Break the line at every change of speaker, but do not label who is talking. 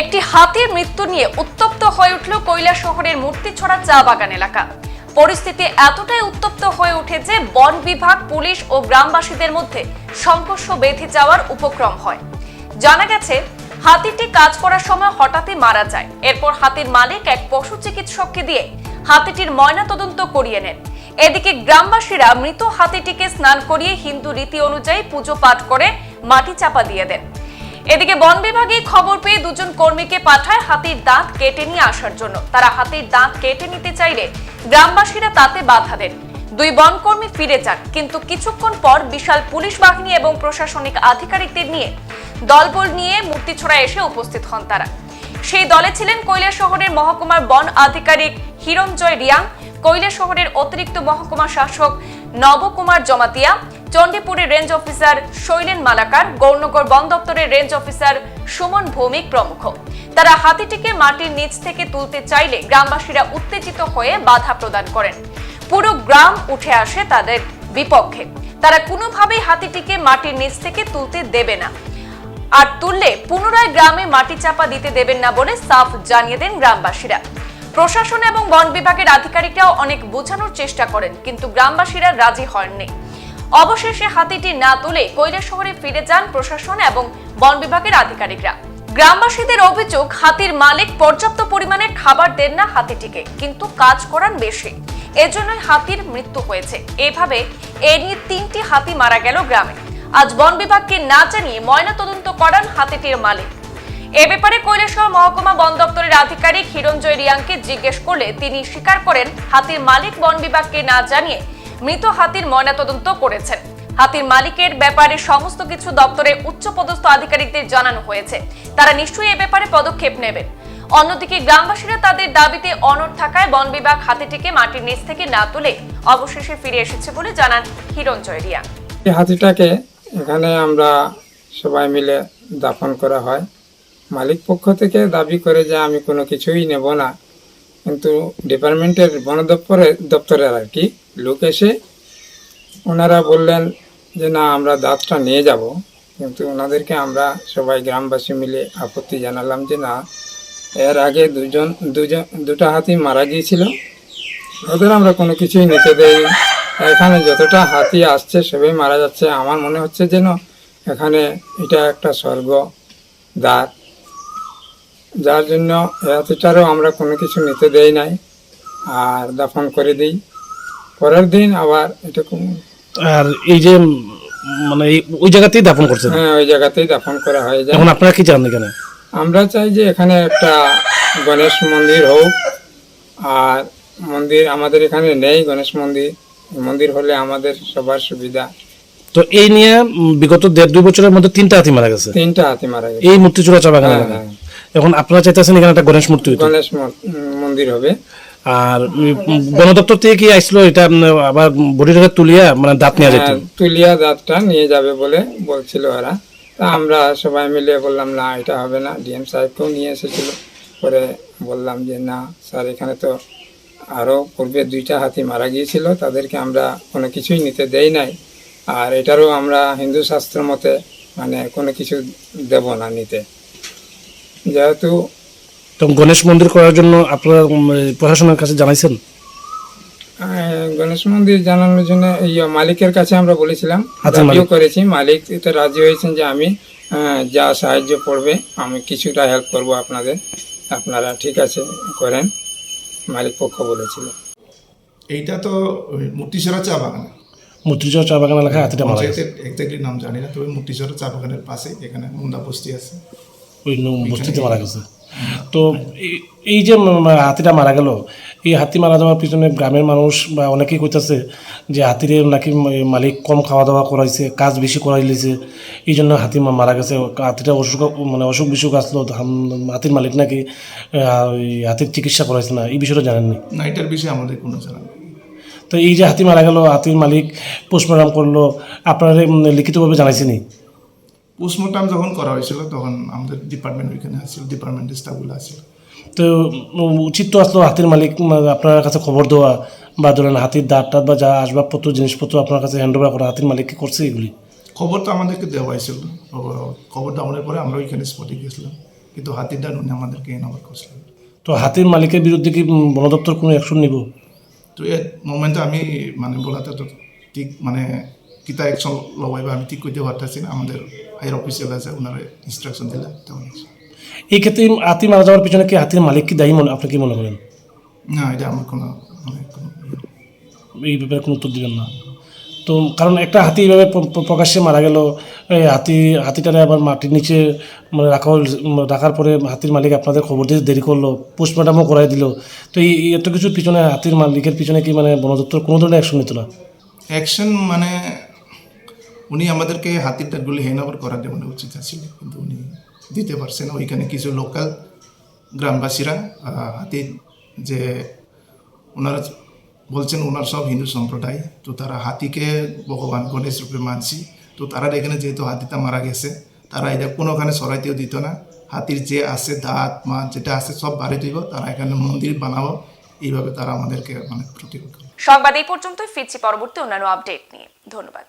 একটি হাতির মৃত্যু নিয়ে উত্তপ্ত হয়ে উঠল কৈলা শহরের মূর্তিছড়া চা বাগান এলাকা। পরিস্থিতি এতটাই উত্তপ্ত হয়ে উঠে যে বন বিভাগ, পুলিশ ও গ্রামবাসীদের মধ্যে সংঘর্ষ বেঁধে যাওয়ার উপক্রম হয়। জানা গেছে, হাতিটি কাজ করার সময় হঠাৎই মারা যায়। এরপর হাতির মালিক এক পশু চিকিৎসককে দিয়ে হাতিটির ময়না তদন্ত করিয়ে নেন। এদিকে গ্রামবাসীরা মৃত হাতিটিকে স্নান করিয়ে হিন্দু রীতি অনুযায়ী পুজো পাঠ করে মাটি চাপা দিয়ে দেন। এদিকে বন বিভাগে খবর পেয়ে দুজন কর্মীকে পাঠায় হাতির দাঁত কেটে নিয়ে আসার জন্য। তারা হাতির দাঁত কেটে নিতে চাইলে গ্রামবাসীরা তাতে বাধা দেন। দুই বনকর্মী ফিরে যান, কিন্তু কিছুক্ষণ পর বিশাল পুলিশ বাহিনী এবং প্রশাসনিক আধিকারিকদের নিয়ে দলবল নিয়ে মূর্তিছড়া এসে উপস্থিত হন তারা। সেই দলে ছিলেন কৈলা শহরের মহকুমার বন আধিকারিক হিরণজয় রিয়াং, কৈলা শহরের অতিরিক্ত মহকুমা শাসক নবকুমার জমাতিয়া, চণ্ডীপুরের রেঞ্জ অফিসার শৈলেন মালাকার, গৌরনগর বন দপ্তরের রেঞ্জ অফিসার সুমন ভৌমিক প্রমুখ। তারা হাতিটিকে মাটির নিচ থেকে তুলতে চাইলে গ্রামবাসীরা উত্তেজিত হয়ে বাধা প্রদান করেন। পুরো গ্রাম উঠে আসে তাদের বিপক্ষে। তারা কোনোভাবেই হাতিটিকে মাটির নিচ থেকে তুলতে দেবে না। আর তুললে পুনরায় গ্রামে মাটি চাপা দিতে দেবেন না বলে সাফ জানিয়ে দেন গ্রামবাসীরা। প্রশাসন এবং বন বিভাগের আধিকারিকরাও অনেক বোঝানোর চেষ্টা করেন, কিন্তু গ্রামবাসীরা রাজি হননি। অবশেষে হাতিটি না তুলে কৈলা শহরে ফিরে যান প্রশাসন এবং বন বিভাগের আধিকারিকরা। গ্রামবাসীদের অভিযোগ, হাতির মালিক পর্যাপ্ত পরিমাণে খাবার দেন না হাতিটিকে, কিন্তু কাজ করান বেশি। এজন্যই হাতির মৃত্যু হয়েছে। এভাবে এ নিয়ে তিনটি হাতি মারা গেল গ্রামে। আজ বন বিভাগকে না জানিয়ে ময়না তদন্ত করান হাতিটির মালিক। এ ব্যাপারে কৈলাসহর মহকুমা বন দপ্তরের আধিকারিক হিরণজয় রিয়াংকে জিজ্ঞেস করলে তিনি স্বীকার করেন, হাতির মালিক বন বিভাগকে না জানিয়ে মৃত হাতির ময়নাতদন্ত করেছেন। হাতির মালিকের ব্যাপারে সমস্ত কিছু দপ্তরের উচ্চপদস্থ আধিকারিকদের জানানো হয়েছে। তারা নিশ্চয়ই এ ব্যাপারে পদক্ষেপ নেবেন। অন্যদিকে গ্রামবাসীরা তাদের দাবিতে অনড় থাকায় বন বিভাগ হাতিটিকে মাটির নিচ থেকে না তুলে অবশেষে ফিরে এসেছে বলে জানান হিরণজয় রিয়াং।
হাতিটাকে এখানে আমরা সবাই মিলে দাফন করা হয়। মালিক পক্ষ থেকে দাবি করে যে আমি কোনো কিছুই নেব না। কিন্তু ডিপার্টমেন্টের বন দপ্তরে, দপ্তরের আর কি, লোক এসে ওনারা বললেন যে, না, আমরা দাঁতটা নিয়ে যাব। কিন্তু ওনাদেরকে আমরা সবাই গ্রামবাসী মিলে আপত্তি জানালাম যে, না, এর আগে দুজন দুজন, দুটো হাতি মারা গিয়েছিল। ওদের আমরা কোনো কিছুই নিতে দেই এখানে যতটা হাতি আসছে সবই মারা যাচ্ছে। আমার মনে হচ্ছে যেন এখানে এটা একটা স্বর্গ দ্বার যার জন্য এই হাতিটারও আমরা কোনো কিছু নিতে দেই নাই আর দাফন করে দিই। পরের দিন আবার এটা কোন-
আর এই যে মানে ওই জায়গাতেই দাফন করছেন?
হ্যাঁ ওই জায়গাতেই দাফন করা হয়ে যায়।
এখন আপনারা কি চান এখানে?
আমরা চাই যে এখানে একটা গণেশ মন্দির হোক আর মন্দির আমাদের এখানে নেই গণেশ মন্দির। মন্দির হলে আমাদের সবার সুবিধা।
তো এই নিয়ে বিগত দেড় দুই বছরের মধ্যে তিনটা হাতি মারা গেছে।
তিনটা হাতি মারা গেছে।
এই মূর্তি চূড়া চাপা
হ্যাঁ, হ্যাঁ।
এখন আপনারা চাইতেছেন এখানে একটা গণেশ মূর্তি
গণেশ মন্দির হবে।
আর উম, বন দপ্তর থেকে কি আসলো এটা আবার বডিটাকে তুলিয়া মানে দাঁত নেওয়া যেত
হ্যাঁ, তুলিয়া দাঁতটা নিয়ে যাবে বলে বলছিল ওরা। তা আমরা সবাই মিলে বললাম না এটা হবে না। ডিএম সাহেবকেও নিয়ে এসেছিল। পরে বললাম যে না স্যার এখানে তো আরও পূর্বে দুইটা হাতি মারা গিয়েছিল। তাদেরকে আমরা কোনো কিছুই নিতে দেই নাই। আর এটারও আমরা হিন্দু শাস্ত্র মতে মানে কোনো কিছু দেব না নিতে। যেহেতু
তো গণেশ মন্দির করার জন্য আপনারা প্রশাসনের কাছে জানাইছেন?
গণেশ মন্দির জানানোর জন্য এই মালিকের কাছে আমরা বলেছিলাম
আচ্ছা,
দাবিও করেছি। মালিক এটা রাজি হয়েছেন যে আমি যা সাহায্য করবে আমি কিছুটা হেল্প করব আপনাদের। আপনারা ঠিক আছে করেন। মালিক পক্ষ বলেছিল।
এইটা তো মূর্তিসরা চা বাগান।
মূর্তিচূড়া চা বাগান এলাকায় হাতিটা মারা গেছে
এক্স্যাক্টলি নাম জানি না তবে মূর্তিসরা চা বাগানের পাশে এখানে মুন্দা বস্তি আছে।
ওই বস্তিতে মারা গেছে। তো এই- এই যে হাতিটা মারা গেল এই হাতি মারা যাওয়ার পিছনে গ্রামের মানুষ বা অনেকেই কইতেছে যে হাতিরে নাকি মালিক কম খাওয়া দাওয়া করাইছে কাজ বেশি করাই লিছে। এই জন্য হাতি মারা গেছে। হাতিটা অসুখ মানে অসুখ বিসুখ আসলো হাতির মালিক নাকি হাতির চিকিৎসা করাইছে না এই বিষয়টা জানেননি
না? এটার বিষয়ে আমাদের কোনো জানা
তো এই যে হাতি মারা গেল হাতির মালিক পোস্টমর্টম করল আপনারা লিখিতভাবে জানাইছেনি
পোস্টমর্টম যখন করা হয়েছিল তখন আমাদের ডিপার্টমেন্ট ওইখানে আসছিল ডিপার্টমেন্টের স্টাফগুলো আসছিল।
তো উচিত তো আসলো হাতির মালিক আপনার কাছে খবর দেওয়া বা ধরেন হাতির দাঁত টাত বা যা আসবাবপত্র জিনিসপত্র আপনার কাছে হ্যান্ড ওভার করা হাতির মালিক কি করছে এগুলি?
খবর তো আমাদেরকে দেওয়া হয়েছিল। খবর দেওয়ার পরে আমরা ওইখানে স্পটে গেছিলাম। কিন্তু হাতিটা উনি আমাদেরকে এনওভার করছিলেন।
তো হাতির মালিকের বিরুদ্ধে কি বন দপ্তর কোনো অ্যাকশন নিব?
তো এর মোমেন্টে আমি মানে বলাতে তো ঠিক মানে কিতা অ্যাকশন লগাইবে আমি ঠিক করতে পারতেছি না আমাদের হায়ার অফিসিয়াল আছে ওনারা ইনস্ট্রাকশন দিলে তেমন
এই ক্ষেত্রে হাতি মারা যাওয়ার পিছনে কি হাতির মালিক কি দায়ী মনে আপনি কি মনে করেন?
না এটা আমার কোনো মানে কোনো
এই ব্যাপারে কোনো উত্তর দিবেন না। তো কারণ একটা হাতি এইভাবে প্রকাশ্যে মারা গেল এই হাতি হাতিটারে আবার মাটির নিচে মানে রাখা রাখার পরে হাতির মালিক আপনাদের খবর দিতে দেরি করল পোস্টমর্টমও করাই দিল। তো এই এত কিছুর পিছনে হাতির মালিকের পিছনে কি মানে বন দপ্তর কোনো ধরনের অ্যাকশন নিত না?
অ্যাকশন মানে উনি আমাদেরকে হাতির ডাকগুলি হ্যান্ড ওভার করার জন্য উচিত ছিল, কিন্তু উনি দিতে পারছেন। ওইখানে কিছু লোকাল গ্রামবাসীরা হাতির যে ওনারা বলছেন ওনার সব হিন্দু সম্প্রদায়, তো তারা হাতিকে ভগবান গণেশ রূপে মানছি। তো তারা এখানে যেহেতু হাতিটা মারা গেছে, তারা এটা কোনোখানে সরাইতেও দিত না। হাতির যে আছে দাঁত, মাছ যেটা আছে সব বাড়ি দিব, তারা এখানে মন্দির বানাবো। এইভাবে তারা আমাদেরকে মানে প্রতিরোধ
সংবাদ এই পর্যন্তই, ফিরছি পরবর্তী অন্যান্য আপডেট নিয়ে। ধন্যবাদ।